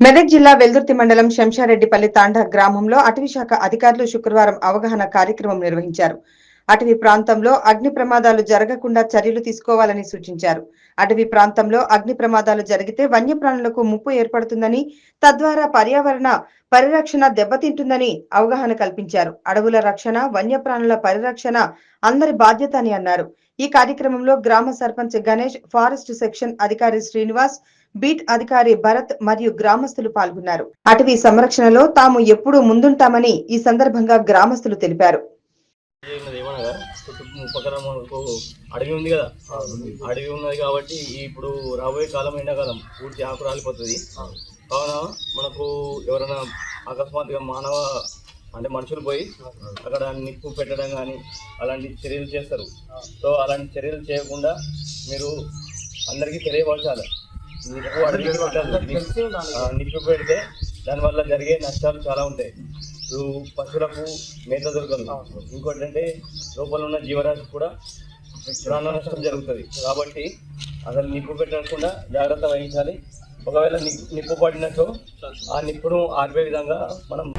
మెదక్ జిల్లా వెల్దుర్తి మండలం శంషారెడ్డిపల్లి తాండా గ్రామంలో అటవీ శాఖ అధికారులు శుక్రవారం అవగాహన కార్యక్రమం నిర్వహించారు. అటవీ ప్రాంతంలో అగ్ని ప్రమాదాలు జరగకుండా చర్యలు తీసుకోవాలని సూచించారు. అటవీ ప్రాంతంలో అగ్ని ప్రమాదాలు జరిగితే వన్యప్రాణులకు ముప్పు ఏర్పడుతుందని తద్వారా పర్యావరణ పరిరక్షణ దెబ్బతింటుందని అవగాహన కల్పించారు. అడవుల రక్షణ వన్యప్రాణుల పరిరక్షణ అందరి బాధ్యత అని అన్నారు. ఈ కార్యక్రమంలో గ్రామ సర్పంచ్ గణేష్ ఫారెస్ట్ సెక్షన్ అధికారి శ్రీనివాస్ బీట్ అధికారి భరత్ మరియు గ్రామస్తులు పాల్గొన్నారు. అటవీ సంరక్షణలో తాము ఎప్పుడూ ముందుంటామని ఈ సందర్భంగా గ్రామస్తులు తెలిపారు. ఏమనగా చుట్టూ పక్కన మనకు అడవి ఉంది కదా? అడవి ఉన్నది కాబట్టి ఇప్పుడు రాబోయే కాలం ఎండాకాలం పూర్తి ఆకు రాలిపోతుంది. కావున మనకు ఎవరైనా అకస్మాత్తుగా మానవ అంటే మనుషులు పోయి అక్కడ నిప్పు పెట్టడం కానీ అలాంటి చర్యలు చేస్తారు. సో అలాంటి చర్యలు చేయకుండా మీరు అందరికీ తెలియపరచాలి. నిప్పు ఆ, నిప్పు పెడితే దానివల్ల జరిగే నష్టాలు చాలా ఉంటాయి. పశువులకు మేత దొరకదు. ఇంకోటి అంటే లోపల ఉన్న జీవరాశి కూడా ప్రాణ నష్టం జరుగుతుంది. కాబట్టి అసలు నిప్పు పెట్టకుండా జాగ్రత్త వహించాలి. ఒకవేళ నిప్పు పడినట్టు ఆ నిప్పును ఆర్పే విధంగా మనం